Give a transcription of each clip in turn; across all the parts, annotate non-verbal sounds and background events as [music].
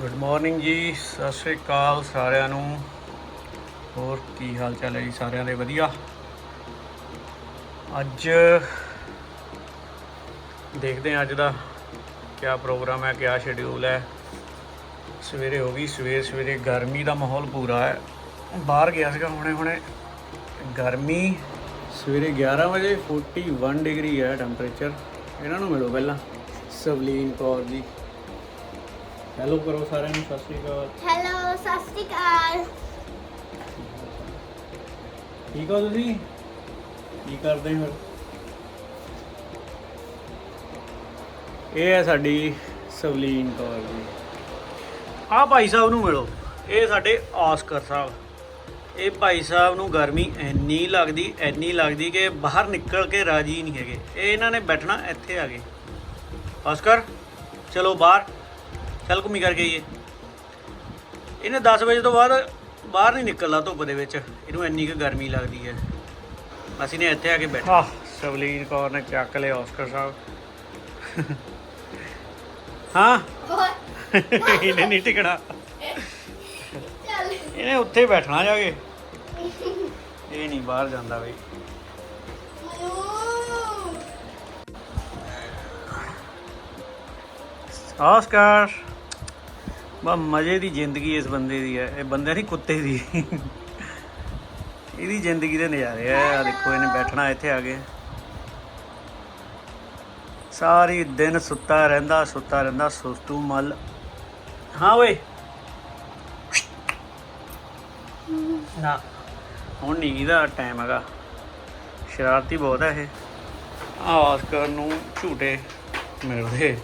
Good morning ਜੀ, ਸਤਿ ਸ਼੍ਰੀ ਅਕਾਲ ਸਾਰਿਆਂ ਨੂੰ। ਹੋਰ ਕੀ ਹਾਲ ਚਾਲ ਹੈ ਜੀ ਸਾਰਿਆਂ ਦੇ? ਵਧੀਆ। ਅੱਜ ਦੇਖਦੇ ਹਾਂ ਅੱਜ ਦਾ ਕਿਆ ਪ੍ਰੋਗਰਾਮ ਹੈ, ਕਿਆ ਸ਼ਡਿਊਲ ਹੈ। ਸਵੇਰੇ ਹੋ ਗਈ, ਸਵੇਰ ਸਵੇਰੇ ਗਰਮੀ ਦਾ ਮਾਹੌਲ ਪੂਰਾ ਹੈ। ਬਾਹਰ ਗਿਆ ਸੀਗਾ ਹੁਣੇ ਹੁਣੇ। ਗਰਮੀ ਸਵੇਰੇ 11 ਵਜੇ 41 ਡਿਗਰੀ ਹੈ ਟੈਂਪਰੇਚਰ ਇਹਨਾਂ ਨੂੰ ਮਿਲੋ ਪਹਿਲਾਂ। ਸਵਲੀਨ ਕੌਰ ਜੀ। ਹੈਲੋ ਕਰੋ ਸਾਰਿਆਂ ਨੂੰ ਸਤਿ ਸ਼੍ਰੀ ਅਕਾਲ। ਹੈਲੋ ਸਤਿ ਸ਼੍ਰੀ ਅਕਾਲ। ਠੀਕ ਹੋ ਤੁਸੀਂ? ਕੀ ਕਰਦੇ ਹੋ? ਇਹ ਹੈ ਸਾਡੀ ਸਵਲੀਨ ਕੌਰ ਜੀ। ਆਹ ਭਾਈ ਸਾਹਿਬ ਨੂੰ ਮਿਲੋ। ਇਹ ਸਾਡੇ ਆਸਕਰ ਸਾਹਿਬ। ਇਹ ਭਾਈ ਸਾਹਿਬ ਨੂੰ ਗਰਮੀ ਇੰਨੀ ਲੱਗਦੀ ਇੰਨੀ ਲੱਗਦੀ ਕਿ ਬਾਹਰ ਨਿਕਲ ਕੇ ਰਾਜੀ ਨਹੀਂ ਹੈਗੇ। ਇਹ ਇਹਨਾਂ ਨੇ ਬੈਠਣਾ ਇੱਥੇ ਆ ਗਏ ਆਸਕਰ ਚਲੋ ਬਾਹਰ। ਕੱਲ ਘੁੰਮੀ ਕਰਕੇ ਆਈਏ। ਇਹਨੇ 10 ਵਜੇ ਤੋਂ ਬਾਅਦ ਬਾਹਰ ਨਹੀਂ ਨਿਕਲਦਾ ਧੁੱਪ ਦੇ ਵਿੱਚ। ਇਹਨੂੰ ਇੰਨੀ ਕੁ ਗਰਮੀ ਲੱਗਦੀ ਹੈ। ਅਸੀਂ ਨੇ ਇੱਥੇ ਆ ਕੇ ਬੈਠੇ ਆਹ, ਸਵਲੀਨ ਕੌਰ ਨੇ ਚੱਕ ਲਿਆ ਆਸਕਰ ਸਾਹਿਬ। ਹਾਂ? ਇਹਨੇ ਨਹੀਂ ਟਿਕਣਾ। ਇਹਨੇ ਉੱਥੇ ਬੈਠਣਾ ਜਾ ਕੇ। ਇਹ ਨਹੀਂ ਬਾਹਰ ਜਾਂਦਾ ਬਈ। ਆਸਕਰ ਬਾ, ਮਜ਼ੇ ਦੀ ਜ਼ਿੰਦਗੀ ਇਸ ਬੰਦੇ ਦੀ ਹੈ। ਇਹ ਬੰਦੇ ਨਹੀਂ, ਕੁੱਤੇ ਦੀ। ਇਹਦੀ ਜ਼ਿੰਦਗੀ ਦੇ ਨਜ਼ਾਰੇ ਆ। ਆਹ ਦੇਖੋ, ਇਹਨੇ ਬੈਠਣਾ ਇੱਥੇ ਆ ਕੇ। ਸਾਰੀ ਦਿਨ ਸੁੱਤਾ ਰਹਿੰਦਾ ਸੁੱਤਾ ਰਹਿੰਦਾ, ਸੁਸਤੂ ਮਲ। ਹਾਂ ਓਏ। ਨਾ। ਹੁਣ ਨਹੀਂ ਇਹਦਾ ਟਾਈਮ ਹੈਗਾ। ਸ਼ਰਾਰਤੀ ਬਹੁਤ ਹੈ ਇਹ। ਆਸਕਰ ਨੂੰ ਝੂਟੇ ਮਿਲਦੇ।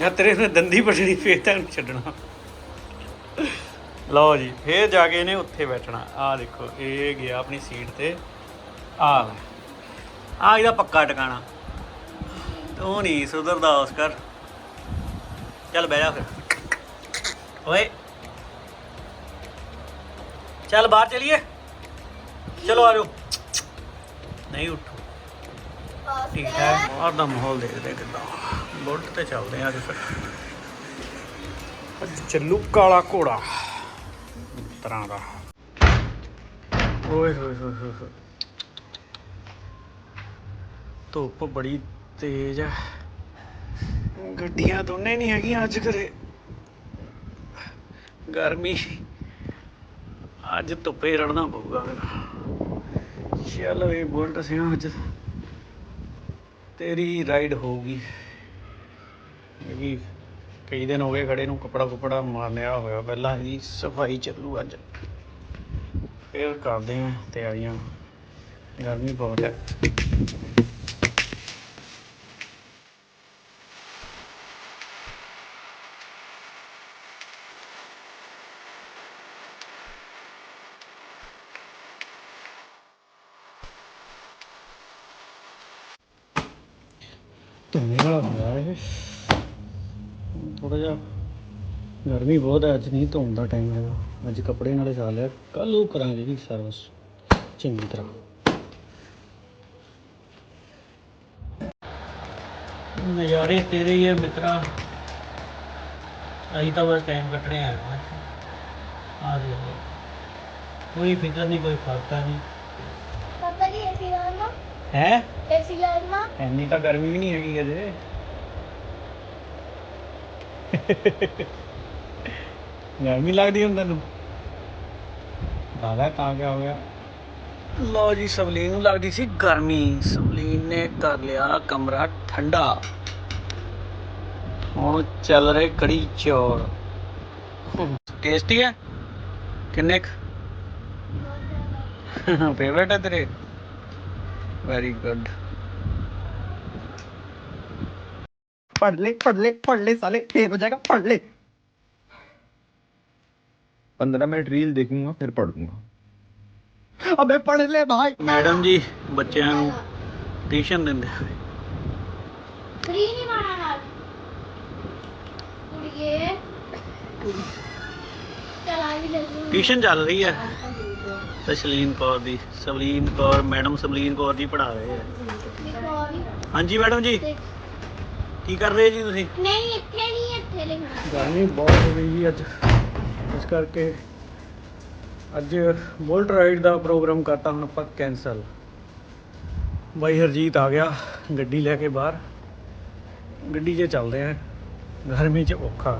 ਯਾ ਤੇਰੇ ਨੇ ਦੰਦੀ ਪਟਣੀ ਫੇਰ ਤੈਨੂੰ ਛੱਡਣਾ। ਲਓ ਜੀ, ਫੇਰ ਜਾ ਕੇ ਇਹਨੇ ਉੱਥੇ ਬੈਠਣਾ। ਆਹ ਦੇਖੋ, ਇਹ ਗਿਆ ਆਪਣੀ ਸੀਟ ਤੇ। ਆ ਆ ਇਹਦਾ ਪੱਕਾ ਟਿਕਾਣਾ। ਤੂੰ ਨਹੀਂ ਸੁਧਰਦਾ ਆਸਕਰ ਚੱਲ ਬਹਿ ਜਾ ਫਿਰ। ਓਏ। ਚੱਲ ਬਾਹਰ ਚਲੀਏ। ਚਲੋ ਆ ਜਾਓ। ਨਹੀਂ ਉੱਠੋ। ਠੀਕ ਹੈ। ਬਾਹਰ ਦਾ ਮਾਹੌਲ ਦੇਖਦੇ ਕਿੱਦਾਂ। ਬੁਲਟ ਤੇ ਚੱਲਦੇ ਆ ਅੱਜ ਫਿਰ। ਅੱਜ ਚੱਲੂ ਕਾਲਾ ਘੋੜਾ। ਤਰ੍ਹਾਂ ਦਾ। ਓਏ ਹੋਏ ਹੋਏ ਹੋਏ ਧੁੱਪ ਬੜੀ ਤੇਜ਼ ਹੈ ਗੱਡੀਆਂ ਦੋਨੇ ਨਹੀਂ ਹੈਗੀਆਂ ਅੱਜ ਘਰੇ। ਗਰਮੀ। ਅੱਜ ਧੁੱਪੇ ਰੜਨਾ ਪਊਗਾ ਫਿਰ। ਚੱਲ ਇਹ ਬੁਲਟ ਸਿਆ ਅੱਜ। ਤੇਰੀ ਰਾਈਡ ਹੋਊਗੀ। ਕਿਉਂਕਿ ਕਈ ਦਿਨ ਹੋ ਗਏ ਖੜੇ ਨੂੰ ਕੱਪੜਾ ਕੁਪੜਾ ਮਾਰਨਿਆ ਹੋਇਆ। ਪਹਿਲਾਂ ਇਹਦੀ ਸਫ਼ਾਈ ਚੱਲੂ ਅੱਜ। ਫਿਰ ਕਰਦੇ ਆ ਤਿਆਰੀਆਂ। ਗਰਮੀ ਬਹੁਤ ਹੈ। ਧੁੰਨੇ ਵਾਲਾ ਹੋਇਆ ਇਹ। ਥੋੜਾ ਜਿਹਾ। ਗਰਮੀ ਬਹੁਤ ਹੈ ਅੱਜ ਨਹੀਂ ਧੋਣ ਦਾ ਟਾਈਮ ਹੈਗਾ। ਅੱਜ ਕੱਪੜੇ ਨਾਲੇ ਸਾ ਲਿਆ। ਕੱਲ ਉਹ ਕਰਾਂਗੇ ਜੀ ਸਰਵਿਸ ਚੰਗੀ ਤਰ੍ਹਾਂ। ਨਜ਼ਾਰੇ ਤੇਰੇ ਹੀ ਹੈ ਮਿੱਤਰਾ। ਅਸੀਂ ਤਾਂ ਬਸ ਟਾਈਮ ਕੱਟਣੇ ਆਏ ਹਾਂ ਆ ਦੇ ਕੋਈ ਫਿਕਰ ਨਹੀਂ ਕੋਈ ਫ਼ਰਕ ਨਹੀਂ। ਪਾਪਾ ਜੀ ਏਸੀ ਲਾਉਣਾ ਹੈ? ਏਸੀ ਲਾਉਣਾ ਐਨੀ ਤਾਂ ਗਰਮੀ ਵੀ ਨਹੀਂ ਹੈਗੀ ਅਜੇ। ਗਰਮੀ ਲੱਗਦੀ ਹੁੰਦਾ ਤੈਨੂੰ ਲਾਗਾ ਤਾਂ ਕਿਆ ਹੋ ਗਿਆ? ਲੋ ਜੀ ਸਵਲੀਨ ਨੂੰ ਲੱਗਦੀ ਸੀ ਗਰਮੀ। ਸਵਲੀਨ ਨੇ ਕਰ ਲਿਆ ਕਮਰਾ ਠੰਡਾ। ਹੁਣ ਚੱਲ ਰਹੇ ਕੜੀ ਚੌਲ। ਟੇਸਟੀ ਹੈ? ਕਿੰਨੇ ਫੇਵਰਟ ਹੈ ਤੇਰੇ? ਵੈਰੀ ਗੁੱਡ पढ़ ले पढ़ ले पढ़ ले साले फेल हो जाएगा पढ़ ले पंद्रह मिनट रील देखूंगा फिर पढ़ूंगा अबे पढ़ ले भाई ਮੈਡਮ ਜੀ ਬੱਚਿਆਂ ਨੂੰ ਟਿਊਸ਼ਨ ਦਿੰਦੇ ਹੋਏ ਫਰੀ ਨਹੀਂ ਮਾਣਾ ਨਾਲ ਕੁੜੀਏ ਚਲਾ ਵੀ ਲੈ ਲੂ ਟਿਊਸ਼ਨ ਚੱਲ ਰਹੀ ਹੈ ਸਸ਼ਲੀਨ ਕੌਰ ਦੀ ਸਵਲੀਨ ਕੌਰ ਮੈਡਮ ਸਵਲੀਨ ਕੌਰ ਜੀ ਪੜ੍ਹਾ ਰਹੇ ਹੈ ਹਾਂਜੀ ਮੈਡਮ ਜੀ ਕੀ ਕਰ ਰਹੇ ਜੀ ਤੁਸੀਂ? ਨਹੀਂ ਇੱਥੇ ਨਹੀਂ ਇੱਥੇ ਲਿਖਣਾ ਗਰਮੀ ਬਹੁਤ ਹੋ ਗਈ ਜੀ ਅੱਜ। ਇਸ ਕਰਕੇ ਅੱਜ ਬੁਲਟ ਰਾਈਡ ਦਾ ਪ੍ਰੋਗਰਾਮ ਕਰਤਾ ਹੁਣ ਆਪਾਂ ਕੈਨਸਲ ਬਾਈ ਹਰਜੀਤ ਆ ਗਿਆ ਗੱਡੀ ਲੈ ਕੇ ਬਾਹਰ। ਗੱਡੀ 'ਚ ਚੱਲਦੇ ਆ। ਗਰਮੀ 'ਚ ਔਖਾ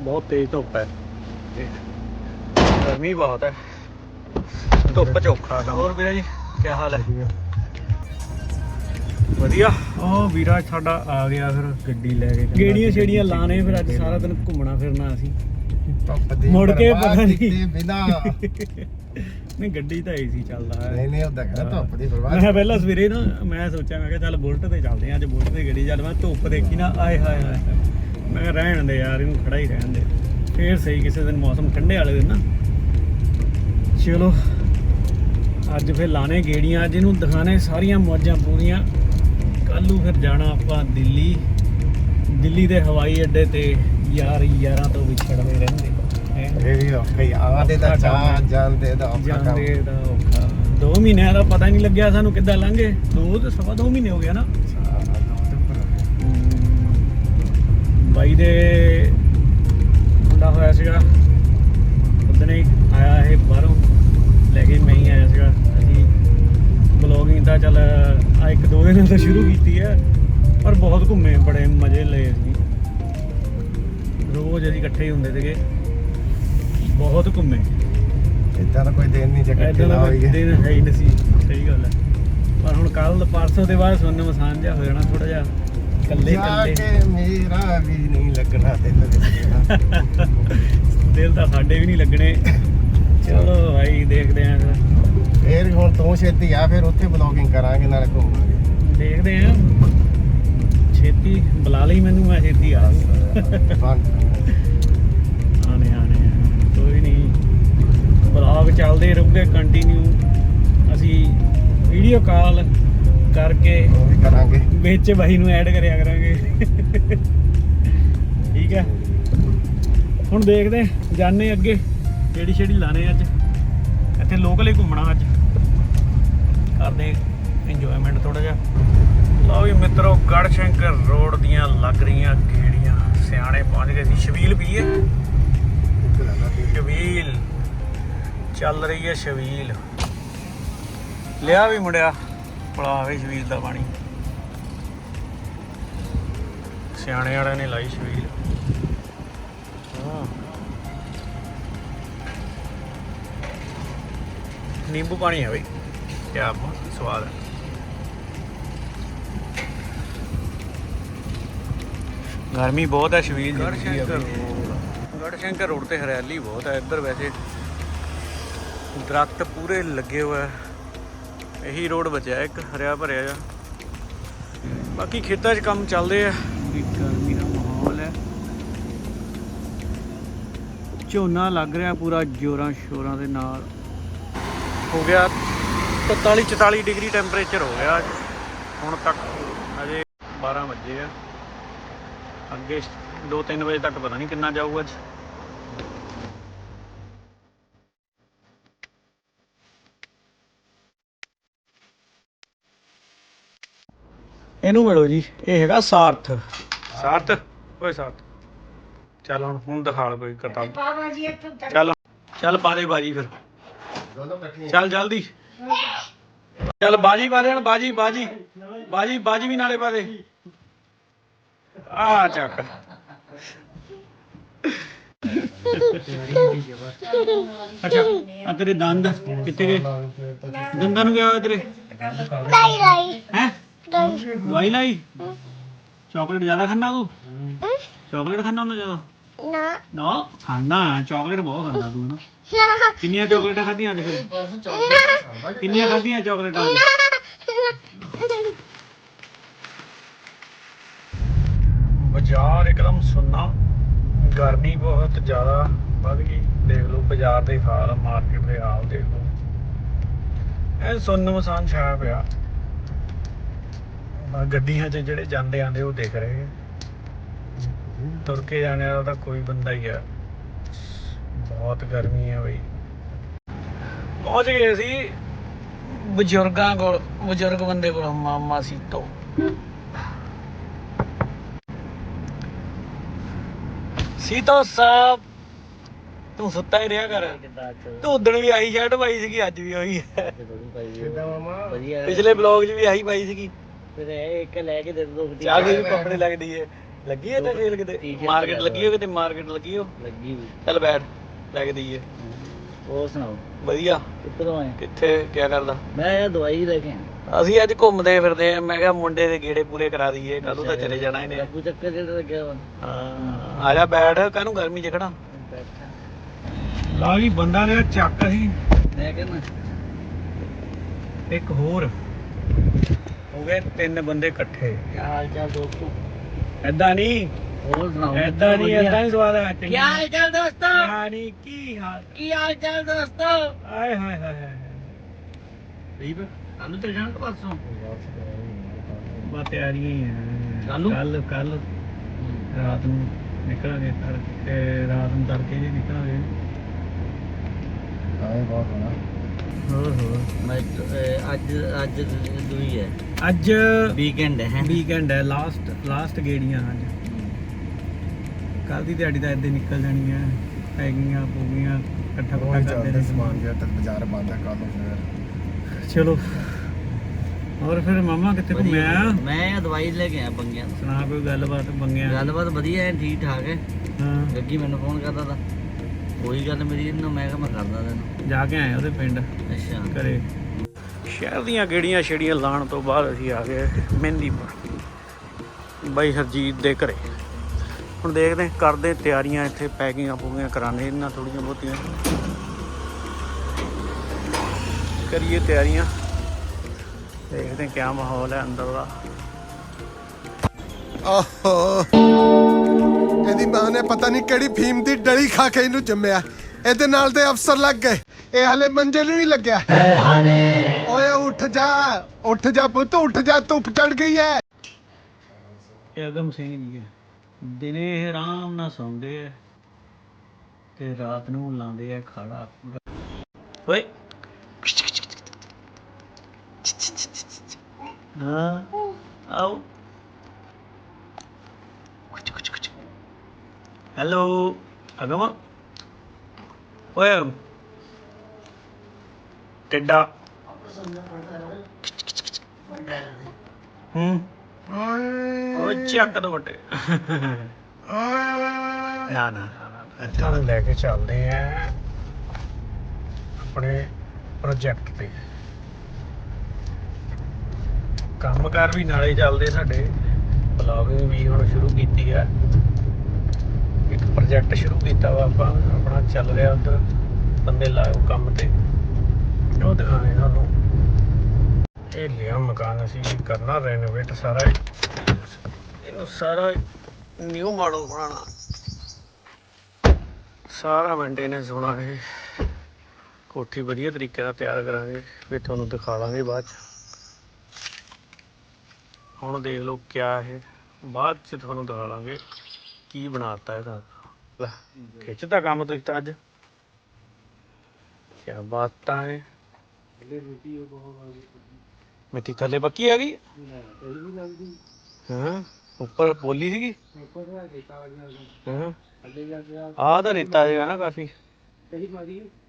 ਬਹੁਤ ਤੇਜ਼ ਧੁੱਪ ਹੈ। ਗਰਮੀ ਬਹੁਤ ਹੈ। ਧੁੱਪ 'ਚ ਔਖਾ ਹੋਰ ਵੀਰੇ ਜੀ ਕੀ ਹਾਲ ਹੈ? ਵਧੀਆ। ਉਹ ਵੀਰਾ ਸਾਡਾ ਆ ਗਿਆ ਫਿਰ ਗੱਡੀ ਲੈ ਕੇ ਗੇੜੀਆਂ ਛੇੜੀਆਂ ਲਾਣੇ ਫਿਰ ਅੱਜ ਸਾਰਾ ਦਿਨ ਘੁੰਮਣਾ ਫਿਰਨਾ ਅਸੀਂ। ਦੀ ਮੁੜ ਕੇ ਪਰਵਾਹ ਪਤਾ ਨਹੀਂ। ਕੀਤੇ ਬਿਨਾਂ। ਨਹੀਂ ਗੱਡੀ ਤਾਂ ਏਸੀ ਚੱਲਦਾ ਹੈ। ਨਹੀਂ ਨਹੀਂ ਉਹਦਾ ਕਹਿੰਦਾ ਧੁੱਪ ਦੀ ਪਰਵਾਹ ਮੈਂ ਪਹਿਲਾਂ ਸਵੇਰੇ ਨਾ ਮੈਂ ਸੋਚਿਆ ਮੈਂ ਕਿਹਾ ਚੱਲ ਬੁਲਟ ਤੇ ਚੱਲਦੇ ਆ ਅੱਜ ਬੁਲਟ ਤੇ ਗੱਡੀ ਚੱਲ ਮੈਂ ਧੁੱਪ ਦੇਖੀ ਨਾ ਆਏ ਹਾਏ ਹਾਏ। ਮੈਂ ਕਿਹਾ ਰਹਿਣ ਦੇ ਯਾਰ ਇਹਨੂੰ ਖੜਾ ਹੀ ਰਹਿਣ ਦੇ। ਫੇਰ ਸਹੀ ਕਿਸੇ ਦਿਨ ਮੌਸਮ ਠੰਡੇ ਵਾਲੇ ਦਿਨ ਨਾ। ਚਲੋ ਅੱਜ ਫਿਰ ਲਾਣੇ ਗੇੜੀਆਂ ਅੱਜ ਇਹਨੂੰ ਦਿਖਾਣੇ ਸਾਰੀਆਂ ਮੌਜਾਂ ਪੂਰੀਆਂ। ਕੱਲ੍ਹ ਨੂੰ ਫਿਰ ਜਾਣਾ ਆਪਾਂ ਦਿੱਲੀ। ਦਿੱਲੀ ਦੇ ਹਵਾਈ ਅੱਡੇ ਤੇ ਯਾਰ ਯਾਰਾਂ ਤੋਂ ਵਿਛੜਦੇ ਰਹਿੰਦੇ। ਹੈਂ। ਇਹ ਵੀ ਔਖਾ ਤਾਂ। ਜਾਂਦੇ ਦਾ ਔਖਾ ਕੰਮ। ਜਾਂਦੇ ਦਾ ਔਖਾ। ਦੋ ਮਹੀਨਿਆਂ ਦਾ ਪਤਾ ਨਹੀਂ ਲੱਗਿਆ ਸਾਨੂੰ ਕਿੱਦਾਂ ਲੰਘੇ। ਦੋ ਤੇ ਸਵਾ ਦੋ ਮਹੀਨੇ ਹੋ ਗਿਆ ਨਾ। ਬਾਈ ਦੇ ਮੁੰਡਾ ਹੋਇਆ ਸੀਗਾ। ਉਦਨੇ ਆਇਆ ਇਹ ਬਾਹਰੋਂ। ਲੈ ਕੇ ਮੈਂ ਹੀ ਆਇਆ ਸੀਗਾ। ਅਸੀਂ ਬਲੌਗਿੰਗ ਤਾਂ ਚੱਲ ਆ ਇੱਕ ਦੋ ਦਿਨਾਂ ਤੋਂ ਸ਼ੁਰੂ ਕੀਤੀ ਹੈ ਪਰ ਬਹੁਤ ਘੁੰਮੇ ਬੜੇ ਮਜ਼ੇ ਲਏ ਅਸੀਂ। ਰੋਜ਼ ਅਸੀਂ ਇਕੱਠੇ ਹੀ ਹੁੰਦੇ ਸੀਗੇ। ਬਹੁਤ ਘੁੰਮੇ। ਇਦਾਂ ਦਾ ਕੋਈ ਦਿਨ ਨਹੀਂ ਜੇ ਇਕੱਠੇ ਨਾ ਹੋਈਏ। ਦਿਨ ਹੈ ਹੀ ਨਹੀਂ ਸੀ ਸਹੀ ਗੱਲ ਹੈ। ਪਰ ਹੁਣ ਕੱਲ ਪਰਸੋਂ ਦੇ ਬਾਅਦ ਸੁਣਨ ਮਸਾਨ ਜਿਹਾ ਹੋ ਜਾਣਾ ਥੋੜਾ ਜਿਹਾ ਇਕੱਲੇ ਜਾ ਇਕੱਲੇ। ਕੇ ਮੇਰਾ ਵੀ ਨਹੀਂ ਲੱਗਣਾ ਦਿਲ ਦਿਲ ਤਾਂ ਸਾਡੇ ਵੀ ਨਹੀਂ ਲੱਗਣੇ। ਚਲੋ। ਭਾਈ ਦੇਖਦੇ ਆਂ ਫਿਰ ਹੁਣ ਤੂੰ ਛੇਤੀ ਆ ਫਿਰ ਉੱਥੇ ਬਲੌਗਿੰਗ ਕਰਾਂਗੇ ਨਾਲੇ ਘੁੰਮਾਂਗੇ। ਦੇਖਦੇ ਆਂ। ਛੇਤੀ ਬੁਲਾ ਲਈ ਮੈਨੂੰ ਮੈਂ ਛੇਤੀ ਆ ਆਣੇ ਆਣੇ। ਕੋਈ ਨਹੀਂ ਬਲੌਗ ਚੱਲਦੇ ਰਹੂਗੇ ਕੰਟੀਨਿਊ ਅਸੀਂ ਵੀਡੀਓ ਕਾਲ ਕਰਕੇ ਕਰਾਂਗੇ। ਵਿੱਚ ਬਾਈ ਨੂੰ ਐਡ ਕਰਿਆ ਕਰਾਂਗੇ। ਠੀਕ ਹੈ। ਹੁਣ ਦੇਖਦੇ ਜਾਣੇ ਅੱਗੇ ਕਿਹੜੀ ਛੇੜੀ ਲਾਣੇ ਅੱਜ। ਇੱਥੇ ਲੋਕਲ ਹੀ ਘੁੰਮਣਾ ਅੱਜ। ਕਰਦੇ ਇੰਜੋਇਮੈਂਟ ਥੋੜਾ ਜਿਹਾ। ਲਓ ਵੀ ਮਿੱਤਰੋ ਗੜ ਸ਼ੰਕਰ ਰੋਡ ਦੀਆਂ ਲੱਗ ਰਹੀਆਂ ਗੇੜੀਆਂ। ਸਿਆਣੇ ਪਹੁੰਚ ਗਏ ਸੀ ਸ਼ਬੀਲ ਪੀਏ। ਸ਼ਬੀਲ। ਚੱਲ ਰਹੀ ਹੈ ਸ਼ਬੀਲ। ਲਿਆ ਵੀ ਮੁੰਡਿਆ। ਪਲਾਵੇ ਸ਼ਬੀਲ ਦਾ ਪਾਣੀ। ਸਿਆਣੇ ਵਾਲਿਆਂ ਨੇ ਲਾਈ ਸ਼ਬੀਲ। ਨਿੰਬੂ ਪਾਣੀ ਹੈ ਬਈ ਕਿਆ ਸਵਾਦ ਹੈ। ਗਰਮੀ ਬਹੁਤ ਹੈ ਸ਼ਬੀਲ ਗੜ ਸ਼ੰਕਰ ਗੜ ਸ਼ੰਕਰ ਰੋਡ ਤੇ ਹਰਿਆਲੀ ਬਹੁਤ ਹੈ ਇੱਧਰ ਵੈਸੇ ਦਰਖਤ ਪੂਰੇ ਲੱਗੇ ਹੋਏ ਇਹੀ ਰੋਡ ਬਚਿਆ ਇੱਕ ਹਰਿਆ ਭਰਿਆ ਜਾ ਬਾਕੀ ਖੇਤਾਂ 'ਚ ਕੰਮ ਚੱਲਦੇ ਆ। ਗਰਮੀ ਦਾ ਮਾਹੌਲ ਹੈ। ਝੋਨਾ ਲੱਗ ਰਿਹਾ ਪੂਰਾ ਜੋਰਾਂ ਸ਼ੋਰਾਂ ਦੇ ਨਾਲ। ਹੋ ਗਿਆ 43 44 ਡਿਗਰੀ ਟੈਂਪਰੇਚਰ ਹੋ ਗਿਆ ਅੱਜ। ਹੁਣ ਤੱਕ ਅਜੇ 12 ਵਜੇ ਆ। ਅੱਗੇ 2-3 ਵਜੇ ਤੱਕ ਪਤਾ ਨਹੀਂ ਕਿੰਨਾ ਜਾਊਗਾ ਅੱਜ। ਇਹਨੂੰ ਮਿਲੋ ਜੀ ਇਹ ਹੈਗਾ ਸਾਰਥ। ਸਾਰਥ? ਓਏ ਸਾਰਥ। ਚੱਲ ਹੁਣ ਹੁਣ ਦਿਖਾ ਲ ਕੋਈ ਕਿਤਾਬ। ਚੱਲ ਚੱਲ ਪਾ ਦੇ ਬਾਜੀ ਫਿਰ। ਚੱਲ ਜਲਦੀ। ਚੱਲ ਬਾਜੀ ਪਾ ਦੇਣ ਬਾਜੀ ਬਾਜੀ। ਬਾਜੀ ਬਾਜੀ ਵੀ ਨਾਲੇ ਪਾ ਦੇ। ਆ ਚੱਕ। ਅੱਛਾ ਆ ਤੇਰੇ ਦੰਦ ਕਿੱਥੇ ਗਏ? ਦੰਦਾਂ ਨੂੰ ਗਿਆ ਤੇਰੇ? ਲਾਈ ਲਾਈ। ਹੈ? ਦਵਾਈ। ਲਾਈ? ਚਾਕਲੇਟ ਜ਼ਿਆਦਾ ਖਾਣਾ ਤੂੰ? ਚਾਕਲੇਟ ਖਾਣਾ ਹੁੰਦਾ ਜ਼ਿਆਦਾ? ਨਾ ਨਾ ਖਾਣਾ ਚਾਕਲੇਟ ਬਹੁਤ ਖਾਂਦਾ ਤੂੰ ਨਾ ਕਿੰਨੀਆਂ ਚਾਕਲੇਟਾਂ ਖਾਧੀਆਂ ਅੱਜ ਫਿਰ ਕਿੰਨੀਆਂ ਖਾਧੀਆਂ ਚਾਕਲੇਟਾਂ ਅੱਜ ਬਾਜ਼ਾਰ ਇੱਕਦਮ ਸੁੰਨਾ। ਗਰਮੀ ਬਹੁਤ ਜ਼ਿਆਦਾ ਵੱਧ ਗਈ। ਦੇਖ ਲਓ ਬਾਜ਼ਾਰ ਦੇ ਹਾਲ ਮਾਰਕੀਟ ਦੇ ਹਾਲ ਦੇਖ ਲਓ। ਐ ਸੁੰਨ ਮਸਾਨ ਛਾਇਆ ਪਿਆ। ਆਹ ਗੱਡੀਆਂ 'ਚ ਜਿਹੜੇ ਜਾਂਦੇ ਆਂਦੇ ਉਹ ਦਿਖ ਰਹੇ ਤੁਰ ਕੇ ਜਾਣੇ ਵਾਲਾ ਤਾਂ ਕੋਈ ਬੰਦਾ ਹੀ ਆ। ਬਹੁਤ ਗਰਮੀ ਹੈ ਬਈ। ਪਹੁੰਚ ਗਏ ਸੀ ਬਜ਼ੁਰਗਾਂ ਕੋਲ ਬਜ਼ੁਰਗ ਬੰਦੇ ਕੋਲ ਮਾਮਾ ਸੀ ਤੋਂ। ਸੀਤੋ ਸਾਹਿਬ ਤੂੰ ਸੁੱਤਾ ਹੀ ਰਿਹਾ ਕਰ। ਤੂੰ ਉਦੋਂ ਵੀ ਆਹੀ ਸ਼ਰਟ ਪਾਈ ਸੀਗੀ ਅੱਜ ਵੀ ਉਹੀ ਹੈ। ਕਿੱਦਾਂ ਮਾਮਾ? ਵਧੀਆ। ਪਿਛਲੇ ਬਲੌਗ 'ਚ ਵੀ ਆਹੀ ਪਾਈ ਸੀਗੀ। ਫਿਰ ਇਹ ਇੱਕ ਲੈ ਕੇ ਦੇ ਦੋ। ਚਾਹ ਕੇ ਵੀ ਕੱਪੜੇ ਲੱਗਦੀ ਹੈ ਲੱਗੀ ਹੈ ਤੇ ਫੇਲ ਕਿਤੇ? ਮਾਰਕੀਟ ਲਗਾ ਲੱਗੀ ਹੋ ਕਿਤੇ ਮਾਰਕੀਟ ਲੱਗੀ ਹੋ ਲੱਗੀ ਵੀ ਚੱਲ ਬੈਠ ਲੱਗਦੀ ਹੈ ਹੋਰ ਸੁਣਾਓ? ਵਧੀਆ। ਕਿੱਧਰੋਂ ਆਏ? ਕਿੱਥੇ ਕੀ ਕਰਦਾ? ਮੈਂ ਇਹ ਦਵਾਈ ਲੈ ਕੇ ਅਸੀਂ ਅੱਜ ਘੁੰਮਦੇ ਫਿਰਦੇ ਆ ਮੈਂ ਕਿਹਾ ਮੁੰਡੇ ਦੇ ਗੇੜੇ ਪੂਰੇ ਕਰਾ ਦਈਏ ਕਦੋਂ ਤਾਂ ਚਲੇ ਜਾਣਾ ਇਹਨੇ ਲੱਭੂ ਚੱਕਰ ਜਿਹੜਾ ਲੱਗਿਆ ਵਾ। ਹਾਂ ਆ ਜਾ ਬੈਠ ਕਾਹਨੂੰ ਗਰਮੀ ਚ ਖੜਾ। ਲਾ ਵੀ ਬੰਦਾ ਨੇ ਚੱਕ ਸੀ। ਮੈਂ ਕਹਿੰਦਾ ਇੱਕ ਹੋਰ। ਹੋ ਗਏ ਤਿੰਨ ਬੰਦੇ ਇਕੱਠੇ। ਕੀ ਹਾਲ ਚਾਲ ਦੋਸਤੋ? ਐਦਾਂ ਨਹੀਂ ਹੋਰ ਸੁਣਾਓ ਐਦਾਂ ਨਹੀਂ ਐਦਾਂ ਨਹੀਂ ਸਵਾਦ ਆ ਕੀ ਹਾਲ ਚਾਲ ਦੋਸਤੋ? ਯਾਨੀ ਕੀ ਹਾਲ ਕੀ ਹਾਲ ਚਾਲ ਦੋਸਤੋ? ਆਏ ਹਾਏ ਹਾਏ ਹਾਏ। ਦੀਪ ਕੱਲ ਤੇ ਜਾਣ ਪਰਸੋਂ। ਬਾ ਤਿਆਰੀਆਂ ਹੀ ਆ ਨੂੰ? ਕੱਲ ਕੱਲ ਰਾਤ ਨੂੰ ਨਿਕਲਾਂਗੇ ਤੜਕੇ ਰਾਤ ਨੂੰ ਤੜਕੇ ਜੀ ਨਿਕਲਾਂਗੇ। ਆਏ ਬਹੁਤ ਹੋਣਾ। ਹੋਰ ਹੋਰ ਮੈਂ ਅਹ, ਅੱਜ ਅੱਜ ਦੂਈ ਹੈ। ਅੱਜ ਵੀਕਐਂਡ ਹੈ। ਵੀਕਐਂਡ ਹੈ ਲਾਸਟ ਲਾਸਟ ਗੇੜੀਆਂ ਅੱਜ। ਕੱਲ ਦੀ ਦਿਹਾੜੀ ਤਾਂ ਏਦਾਂ ਹੀ ਨਿਕਲ ਜਾਣੀ ਹੈ। ਪੈਗੀਆਂ ਪੂਗੀਆਂ ਇਕੱਠਾ ਕਰਦੇ ਚੱਲਦੇ ਰਹਿਣਾ। ਸਮਾਨ ਜਿਆ ਤੱਕ ਬਾਜ਼ਾਰ ਬੰਦ ਆ ਕੱਲ ਨੂੰ ਫਿਰ। ਚਲੋ। ਹੋਰ ਫਿਰ ਮਾਮਾ ਕਿੱਥੇ ਘੁੰਮਿਆ? ਮੈਂ ਇਹ ਦਵਾਈ ਲੈ ਕੇ ਆਇਆ ਬੰਗਿਆਂ ਤੋਂ। ਸੁਣਾ ਕੋਈ ਗੱਲਬਾਤ ਬੰਗਿਆ ਗੱਲਬਾਤ ਵਧੀਆ ਹੈ ਠੀਕ ਠਾਕ ਹੈ। ਹਾਂ। ਗੱਗੀ ਮੈਨੂੰ ਫੋਨ ਕਰਦਾ ਤਾ। ਉਹੀ ਗੱਲ ਮੇਰੀ ਇਹਨੂੰ ਮੈਂ ਕਿਹਾ ਮੈਂ ਕਰਦਾ ਤੈਨੂੰ। ਜਾ ਕੇ ਆਏ ਉਹਦੇ ਪਿੰਡ। ਅੱਛਾ। ਘਰੇ। ਸ਼ਹਿਰ ਦੀਆਂ ਗੇੜੀਆਂ ਛੇੜੀਆਂ ਲਾਣ ਤੋਂ ਬਾਅਦ ਅਸੀਂ ਆ ਗਏ ਮਹਿੰਦੀਪੁਰ ਬਾਈ ਹਰਜੀਤ ਦੇ ਘਰੇ। ਹੁਣ ਦੇਖਦੇ ਹਾਂ, ਕਰਦੇ ਤਿਆਰੀਆਂ ਇੱਥੇ ਪੈਕਿੰਗਾਂ ਪੂਗੀਆਂ ਕਰਾਣੇ ਇਹਨਾਂ ਥੋੜੀਆਂ ਬਹੁਤੀਆਂ। ਕਰੀਏ ਤਿਆਰੀਆਂ। ਦੇਖਦੇ ਹਾਂ ਕਿਆ ਮਾਹੌਲ ਹੈ ਅੰਦਰ ਦਾ। ਓਹੋ ਇਹਦੀ ਮਾਂ ਨੇ ਪਤਾ ਨਹੀਂ ਕਿਹੜੀ ਫੀਮ ਦੀ ਡਲੀ ਖਾ ਕੇ ਇਹਨੂੰ ਜੰਮਿਆ। ਇਹਦੇ ਨਾਲ ਦੇ ਅਫਸਰ ਲੱਗ ਗਏ। ਇਹ ਹਲੇ ਮੰਜੇ ਨੂੰ ਹੀ ਲੱਗਿਆ। ਓਏ ਉੱਠ ਜਾ ਉੱਠ ਜਾ ਪੁੱਤ ਉੱਠ ਜਾ ਧੁੱਪ ਚੜ ਗਈ ਇਹ ਅਗਮ ਸਿੰਘ ਜੀ ਹੈ। ਦਿਨੇ ਇਹ ਆਰਾਮ ਨਾਲ ਸੌਂਦੇ ਐ ਤੇ ਰਾਤ ਨੂੰ ਲਾਉਂਦੇ ਐ ਖਾੜਾ। ਓਏ। ਹਾਂ ਆਓ। ਹੈਲੋ ਅਗਮ ਓਏ ਅਗਮ। ਟਿੱਡਾ। ਚੱਕ ਦੋ ਵੱਟੇ। ਨਾ ਨਾ ਅੱਛਾ ਲੈ ਕੇ ਚੱਲਦੇ ਆ। ਆਪਣੇ ਪ੍ਰੋਜੈਕਟ ਤੇ। ਕੰਮ ਕਰ ਵੀ ਨਾਲੇ ਚੱਲਦੇ ਸਾਡੇ। ਬਲੌਗਿੰਗ ਵੀ ਹੁਣ ਸ਼ੁਰੂ ਕੀਤੀ ਆ। ਪ੍ਰੋਜੈਕਟ ਸ਼ੁਰੂ ਕੀਤਾ ਵਾ, ਆਪਾਂ ਆਪਣਾ ਚੱਲ ਰਿਹਾ ਉਧਰ, ਬੰਦੇ ਲਾਇਓ ਕੰਮ ਤੇ। ਉਹ ਦਿਖਾਣੇ ਤੁਹਾਨੂੰ ਇਹ ਲਿਆ ਮਕਾਨ ਅਸੀਂ ਕਰਨਾ ਰੈਨੋਵੇਟ ਸਾਰਾ ਇਹਨੂੰ ਸਾਰਾ ਨਿਊ ਮਾਡਲ ਬਣਾਉਣਾ। ਸਾਰਾ ਮੇਨਟੇਨੈਂਸ ਹੋਣਾ ਇਹ। ਕੋਠੀ ਵਧੀਆ ਤਰੀਕੇ ਨਾਲ ਤਿਆਰ ਕਰਾਂਗੇ, ਫਿਰ ਤੁਹਾਨੂੰ ਦਿਖਾ ਲਾਂਗੇ ਬਾਅਦ ਚ। ਹੁਣ ਦੇਖ ਲਓ ਕਿਆ ਇਹ। ਬਾਅਦ ਚ ਤੁਹਾਨੂੰ ਦਿਖਾ ਲਾਂਗੇ ਕੀ ਬਣਾਤਾ ਇਹਦਾ। ਲੈ, ਖਿੱਚਦਾ ਕੰਮ ਤੁਸੀਂ ਤਾਂ ਅੱਜ। ਕਿਆ ਬਾਤਾਂ ਹੈ। ਮਿੱਟੀ ਥੱਲੇ ਪੱਕੀ ਆ ਗਈ? ਹਾਂ ਉੱਪਰ ਪੋਲੀ ਸੀਗੀ? ਹਾਂ। ਆ। ਤਾਂ ਰੇਤਾ ਹੈਗਾ ਨਾ ਕਾਫੀ।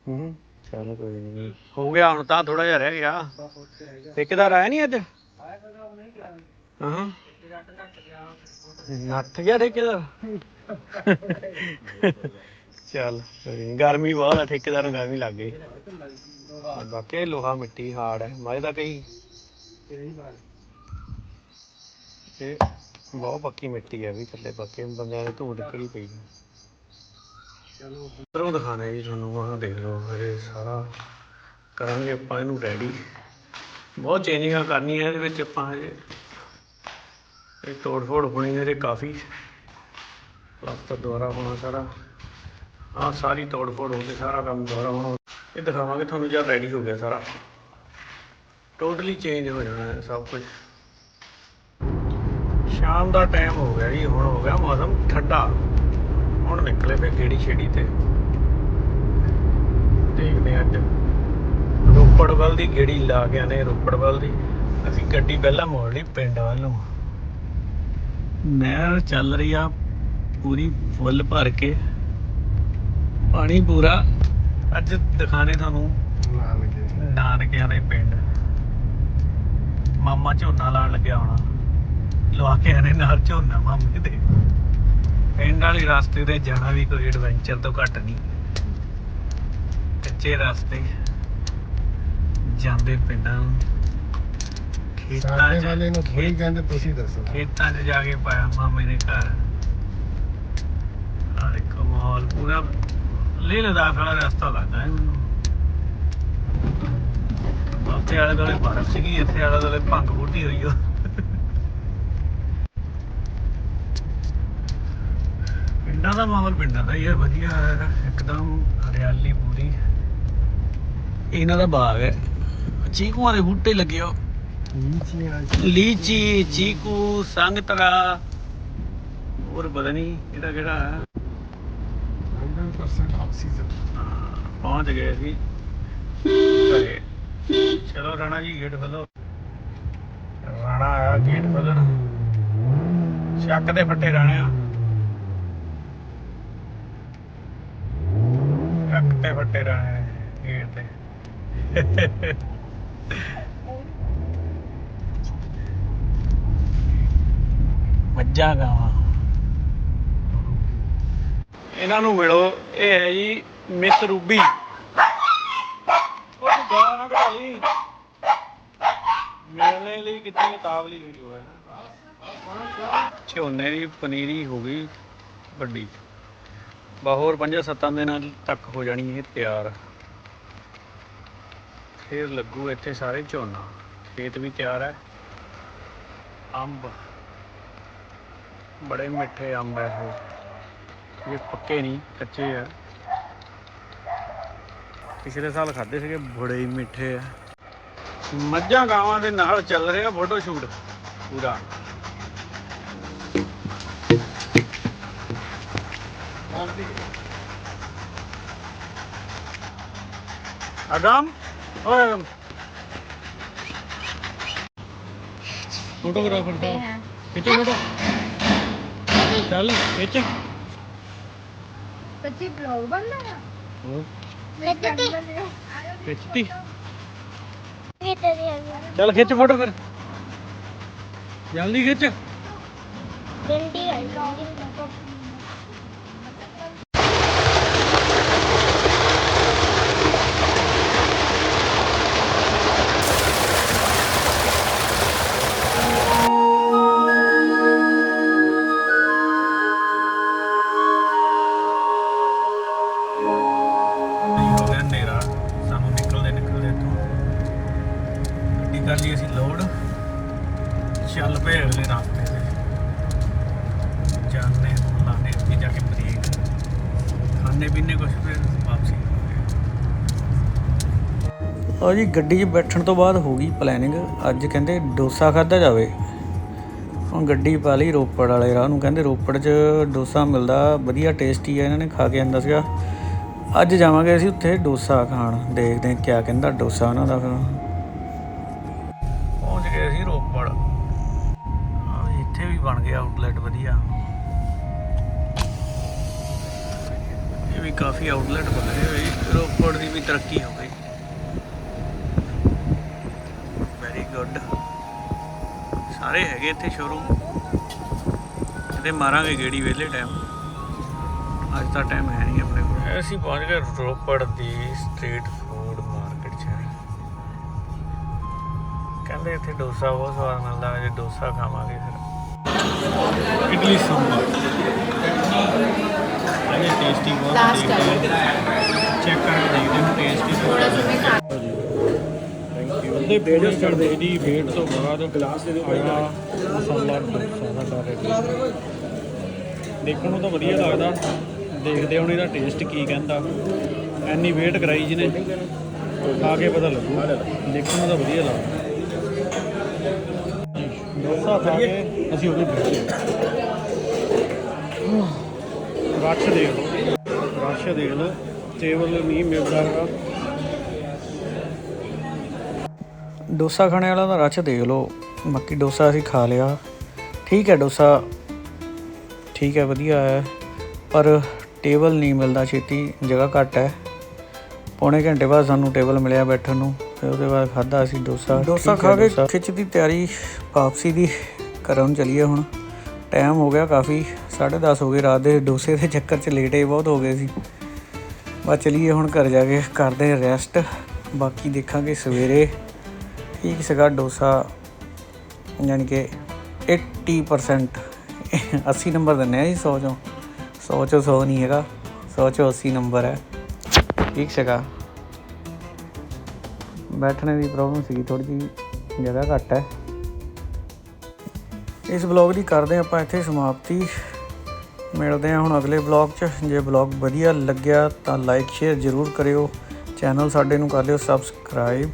ਹੂੰ ਚਲ ਕੋਈ ਨਹੀਂ। ਹੋ ਗਿਆ ਹੁਣ ਤਾਂ ਥੋੜਾ ਜਿਹਾ ਰਹਿ ਗਿਆ। ਠੇਕੇਦਾਰ ਆਇਆ ਨਹੀਂ ਅੱਜ? ਹਾਂ। ਨੱਠ ਗਿਆ ਠੇਕੇਦਾਰ? ਚੱਲ, ਗਰਮੀ ਬਹੁਤ ਆ, ਠੇਕੇਦਾਰ ਨੂੰ ਗਰਮੀ ਲੱਗ ਗਈ। ਬਾਕੀ ਲੋਹਾ ਮਿੱਟੀ ਹਾਰਡ ਹੈ ਮਾਝੇ ਦਾ ਕਹੀ। ਇਹ ਬਹੁਤ ਪੱਕੀ ਮਿੱਟੀ ਹੈ ਵੀ ਥੱਲੇ ਪੱਕੇ ਬੰਦਿਆਂ ਦੇ ਧੂੜ ਨਿਕਲੀ ਪਈ ਹੈ। ਚਲੋ ਉਧਰੋਂ ਦਿਖਾਣਾ ਜੀ ਤੁਹਾਨੂੰ, ਆਹ ਦੇਖ ਲਓ, ਇਹ ਸਾਰਾ ਕਰਾਂਗੇ ਆਪਾਂ ਇਹਨੂੰ ਰੈਡੀ ਬਹੁਤ ਚੇਂਜਿੰਗਾਂ ਕਰਨੀਆਂ ਇਹਦੇ ਵਿੱਚ ਆਪਾਂ ਹਜੇ ਇਹ ਤੋੜ ਫੋੜ ਹੋਣੀ ਇਹਦੇ ਕਾਫੀ ਪਲਾਸਟਰ ਦੁਆਰਾ ਹੋਣਾ ਸਾਰਾ। ਆਹ ਸਾਰੀ ਤੋੜ ਫੋੜ ਹੋ ਕੇ ਸਾਰਾ ਕੰਮ ਦੁਆਰਾ ਹੋਣਾ। ਇਹ ਦਿਖਾਵਾਂਗੇ ਤੁਹਾਨੂੰ ਜਦ ਰੈਡੀ ਹੋ ਗਿਆ ਸਾਰਾ। ਟੋਟਲੀ ਚੇਂਜ ਹੋ ਜਾਣਾ ਹੈ ਸਭ ਕੁਝ। ਸ਼ਾਮ ਦਾ ਟਾਈਮ ਹੋ ਗਿਆ ਜੀ, ਹੁਣ ਹੋ ਗਿਆ ਮੌਸਮ ਠੰਡਾ। ਹੁਣ ਨਿਕਲੇ ਪਏ ਗੇੜੀ ਛੇੜੀ ਤੇ। ਦੇਖਦੇ ਅੱਜ। ਰੋਪੜ ਵੱਲ ਦੀ ਗੇੜੀ ਲਾ ਕੇ ਆਨੇ ਰੋਪੜ ਵੱਲ ਦੀ। ਅਸੀਂ ਗੱਡੀ ਪਹਿਲਾਂ ਮੋੜ ਲਈ ਪਿੰਡ ਵੱਲ ਨੂੰ। ਨਹਿਰ ਚੱਲ ਰਹੀ ਆ, ਪੂਰੀ ਫੁੱਲ ਭਰ ਕੇ। ਪਾਣੀ ਪੂਰਾ। ਅੱਜ ਦਿਖਾਣੇ ਤੁਹਾਨੂੰ ਨਾਨਕਿਆਂ ਦੇ ਪਿੰਡ। ਮਾਮਾ ਝੋਨਾ ਲਾਉਣ ਲੱਗਿਆ ਹੋਣਾ। ਲਵਾ ਕੇ ਆਨੇ ਨਾਲ ਝੋਨਾ ਮਾਮੇ ਦੇ। ਪਿੰਡ ਵਾਲੇ ਰਸਤੇ ਤੇ ਜਾਣਾ ਵੀ ਕੋਈ ਐਡਵੈਂਚਰ ਤੋਂ ਘੱਟ ਨਹੀਂ। ਕੱਚੇ ਰਸਤੇ। ਜਾਂਦੇ ਪਿੰਡਾਂ ਨੂੰ। ਖੇਤਾਂ 'ਚ ਵਾਲੇ ਨੂੰ ਥੋੜੀ ਖੇਤ- ਕਹਿੰਦੇ ਤੁਸੀਂ ਦੱਸੋ। ਖੇਤਾਂ 'ਚ ਜਾ ਕੇ ਪਾਇਆ ਮਾਮੇ ਨੇ ਘਰ। ਆ ਦੇਖੋ ਮਾਹੌਲ ਪੂਰਾ ਲੇਹ ਲਦਾਖ ਵਾਲਾ ਰਸਤਾ ਲੱਗਦਾ ਹੈ ਮੈਨੂੰ। ਉੱਥੇ ਆਲੇ ਦੁਆਲੇ ਬਰਫ਼ ਸੀਗੀ ਇੱਥੇ ਆਲੇ ਦੁਆਲੇ ਭੰਗ ਬੂਟੀ ਹੋਈ ਉਹ ਪਿੰਡਾਂ ਦਾ ਮਾਹੌਲ ਪਿੰਡਾਂ ਦਾ ਹੀ ਹੈ ਵਧੀਆ ਹੈ ਇੱਕਦਮ ਹਰਿਆਲੀ ਪੂਰੀ। ਇਹਨਾਂ ਦਾ ਬਾਗ ਹੈ। ਚੀਕੂਆਂ ਦੇ ਬੂਟੇ ਲੱਗੇ ਹੋ ਲੀਚੀ ਚੀਕੂ ਸੰਗਤਰਾ। ਹੋਰ ਪਤਾ ਨਹੀਂ ਕਿਹੜਾ ਕਿਹੜਾ ਹੈ। 100% ਆਕਸੀਜਨ ਪਹੁੰਚ ਗਏ ਸੀ। ਘਰੇ। ਚਲੋ ਰਾਣਾ ਜੀ ਗੇਟ ਖੋਲੋ ਰਾਣਾ ਆਇਆ ਗੇਟ ਖੋਲਣ ਚੱਕ ਦੇ ਫੱਟੇ ਰਾਣਿਆ। ਚੱਕ ਤੇ ਫੱਟੇ ਰਾਣੇ ਗੇਟ ਤੇ। [laughs] ਮੱਝਾਂ ਗਾਵਾਂ। ਇਹਨਾਂ ਨੂੰ ਮਿਲੋ, ਇਹ ਹੈ ਜੀ ਮਿਸ ਰੂਬੀ। ਉਹ ਤੂੰ ਗਾਲਾਂ ਮਿਲਣੇ ਲਈ ਕਿੰਨੀ ਉਤਾਵਲੀ ਹੋਈ ਹੋਇਆ। ਝੋਨੇ ਦੀ ਪਨੀਰੀ ਹੋ ਗਈ ਵੱਡੀ। ਬਾ ਹੋਰ 5-7 ਦਿਨਾਂ ਤੱਕ ਹੋ ਜਾਣੀ ਇਹ ਤਿਆਰ। ਫਿਰ ਲੱਗੂ ਇੱਥੇ ਸਾਰੇ ਝੋਨਾ। ਖੇਤ ਵੀ ਤਿਆਰ ਹੈ। ਅੰਬ। ਬੜੇ ਮਿੱਠੇ ਅੰਬ ਹੈ ਇਹ। ਇਹ ਪੱਕੇ ਨਹੀਂ ਕੱਚੇ ਆ। ਪਿਛਲੇ ਸਾਲ ਖਾਦੇ ਸੀਗੇ ਬੜੇ ਹੀ ਮਿੱਠੇ ਆ। ਮੱਝਾਂ ਗਾਵਾਂ ਦੇ ਨਾਲ ਚੱਲ ਰਿਹਾ ਫੋਟੋ ਸ਼ੂਟ ਪੂਰਾ। ਅਗਮ ਓਏ ਅਗਮ। ਫੋਟੋਗ੍ਰਾਫਰ ਦਾ ਖਿੱਚੋ ਫੋਟੋ। ਚੱਲ ਖਿੱਚ ਸੱਚੀ ਬਲੌਗ ਬਣਨਾ ਖਿੱਚਤੀ। ਚੱਲ ਖਿੱਚ ਫੋਟੋ ਫਿਰ। ਜਲਦੀ ਖਿੱਚ। ਉਹ ਜੀ, ਗੱਡੀ 'ਚ ਬੈਠਣ ਤੋਂ ਬਾਅਦ ਹੋ ਗਈ ਪਲੈਨਿੰਗ ਅੱਜ ਕਹਿੰਦੇ ਡੋਸਾ ਖਾਦਾ ਜਾਵੇ। ਹੁਣ ਗੱਡੀ ਪਾ ਲਈ ਰੋਪੜ ਵਾਲੇ ਰਾਹ ਨੂੰ। ਕਹਿੰਦੇ ਰੋਪੜ 'ਚ ਡੋਸਾ ਮਿਲਦਾ, ਵਧੀਆ ਟੇਸਟੀ ਹੈ ਇਹਨਾਂ ਨੇ ਖਾ ਕੇ ਆਂਦਾ ਸੀਗਾ। ਅੱਜ ਜਾਵਾਂਗੇ ਅਸੀਂ ਉੱਥੇ ਡੋਸਾ ਖਾਣ। ਦੇਖਦੇ ਹਾਂ ਕਿਆ ਕਹਿੰਦਾ ਡੋਸਾ ਉਹਨਾਂ ਦਾ ਫਿਰ ਪਹੁੰਚ ਗਏ ਅਸੀਂ ਰੋਪੜ। ਇੱਥੇ ਵੀ ਬਣ ਗਿਆ ਆਊਟਲੈਟ ਵਧੀਆ। ਇਹ ਵੀ ਕਾਫੀ ਆਊਟਲੈਟ ਬਣੇ ਹੋਏ ਰੋਪੜ ਦੀ ਵੀ ਤਰੱਕੀ ਹੋ ਗਈ ਵੈਰੀ ਗੁੱਡ ਸਾਰੇ ਹੈਗੇ ਇੱਥੇ ਸ਼ੋਰੂਮ ਇਹਦੇ ਮਾਰਾਂਗੇ ਗੇੜੀ ਵੇਲੇ ਟਾਈਮ ਅੱਜ ਤਾਂ ਟਾਈਮ ਹੈ ਨਹੀਂ ਆਪਣੇ ਕੋਲ। ਅਸੀਂ ਪਹੁੰਚ ਗਏ ਰੋਪੜ ਦੀ ਸਟਰੀਟ ਫੂਡ ਮਾਰਕੀਟ 'ਚ। ਕਹਿੰਦੇ ਇੱਥੇ ਡੋਸਾ ਬਹੁਤ ਸਵਾਦ ਮਿਲਦਾ ਜੇ ਡੋਸਾ ਖਾਵਾਂਗੇ ਫਿਰ। ਇਡਲੀ ਸੰਭਰ ਇਹ ਟੇਸਟੀ ਬਹੁਤ ਚੈੱਕ ਕਰਕੇ ਦੇਖਦੇ ਹਾਂ ਟੇਸਟੀ ਥੋੜਾ ਜਿਹਾ ਥੈਂਕ ਯੂ ਉਹਦੇ ਬੇੜ ਚੜਦੇ ਦੀ ਵੇਟ ਤੋਂ ਬਾਅਦ ਗਲਾਸ ਦੇ ਦਿਓ ਆਇਆ, ਮਸਾਲਾ ਡੋਸਾ ਸਾਡਾ ਰੈਡੀ ਦੇਖਣ ਨੂੰ ਤਾਂ ਵਧੀਆ ਲੱਗਦਾ। ਦੇਖਦੇ ਹੁਣ ਇਹਦਾ ਟੇਸਟ ਕੀ ਕਹਿੰਦਾ। ਐਨੀ ਵੇਟ ਕਰਾਈ ਜਿਹਨੇ ਖਾ ਕੇ ਪਤਾ ਲੱਗੂ। ਦੇਖਣ ਨੂੰ ਤਾਂ ਵਧੀਆ ਲੱਗਦਾ। ਡੋਸਾ ਖਾ ਕੇ ਅਸੀਂ ਉਹਦੇ ਬੈਠੇ। ਰੱਛ ਦੇਖ ਲਓ। ਰੱਛ ਦੇਖ ਲਓ। ਟੇਬਲ ਨਹੀਂ ਮਿਲਦਾ ਹੈਗਾ। ਡੋਸਾ ਖਾਣੇ ਵਾਲਾ ਦਾ ਰੱਛ ਦੇਖ ਲਓ। ਬਾਕੀ ਡੋਸਾ ਅਸੀਂ ਖਾ ਲਿਆ। ਠੀਕ ਹੈ ਡੋਸਾ। ਠੀਕ ਹੈ ਵਧੀਆ ਹੈ। ਪਰ ਟੇਬਲ ਨਹੀਂ ਮਿਲਦਾ ਛੇਤੀ। ਜਗ੍ਹਾ ਘੱਟ ਹੈ। ਪੌਣੇ ਘੰਟੇ ਬਾਅਦ ਸਾਨੂੰ ਟੇਬਲ ਮਿਲਿਆ ਬੈਠਣ ਨੂੰ। ਫਿਰ ਉਹਦੇ ਬਾਅਦ ਖਾਦਾ ਅਸੀਂ ਡੋਸਾ। ਡੋਸਾ ਖਾ ਕੇ ਖਿੱਚ ਦੀ ਤਿਆਰੀ। ਵਾਪਸੀ ਦੀ ਘਰੋਂ ਨੂੰ ਚੱਲੀਏ ਹੁਣ। ਟਾਈਮ ਹੋ ਗਿਆ ਕਾਫੀ। 10:30 ਹੋ ਗਏ ਰਾਤ ਦੇ। ਡੋਸੇ ਦੇ ਚੱਕਰ 'ਚ ਲੇਟ ਬਹੁਤ ਹੋ ਗਏ ਸੀ। ਬਸ ਚਲੀਏ ਹੁਣ ਘਰ ਜਾ ਕੇ। ਕਰਦੇ ਰੈਸਟ ਬਾਕੀ ਦੇਖਾਂਗੇ ਸਵੇਰੇ। ਠੀਕ ਸੀਗਾ? ਡੋਸਾ, ਯਾਨੀ ਕਿ 80% 80 ਨੰਬਰ ਦਿੰਨੇ ਆ ਜੀ 100 ਚੋਂ। 100 ਚੋਂ 100 ਨਹੀਂ ਹੈਗਾ 100 ਚੋਂ 80 ਨੰਬਰ ਹੈ। ਠੀਕ ਸੀਗਾ। ਬੈਠਣੇ ਦੀ ਪ੍ਰੋਬਲਮ ਸੀਗੀ ਥੋੜੀ ਜਿਹੀ ਜਗ੍ਹਾ ਘੱਟ ਹੈ। ਇਸ ਬਲੌਗ ਦੀ ਕਰਦੇ ਹਾਂ ਆਪਾਂ ਇੱਥੇ ਸਮਾਪਤੀ। ਮਿਲਦੇ ਹਾਂ ਹੁਣ ਅਗਲੇ ਬਲੌਗ 'ਚ। ਜੇ ਬਲੌਗ ਵਧੀਆ ਲੱਗਿਆ ਤਾਂ ਲਾਈਕ ਸ਼ੇਅਰ ਜ਼ਰੂਰ ਕਰਿਓ। ਚੈਨਲ ਸਾਡੇ ਨੂੰ ਕਰ ਲਿਓ ਸਬਸਕ੍ਰਾਈਬ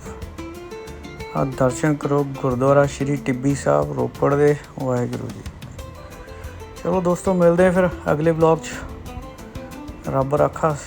ਆ ਦਰਸ਼ਨ ਕਰੋ ਗੁਰਦੁਆਰਾ ਸ਼੍ਰੀ ਟਿੱਬੀ ਸਾਹਿਬ, ਰੋਪੜ ਦੇ, ਵਾਹਿਗੁਰੂ ਜੀ। ਚਲੋ ਦੋਸਤੋ, ਮਿਲਦੇ ਹਾਂ ਫਿਰ ਅਗਲੇ ਬਲੌਗ 'ਚ। ਰੱਬ ਰਾਖਾ।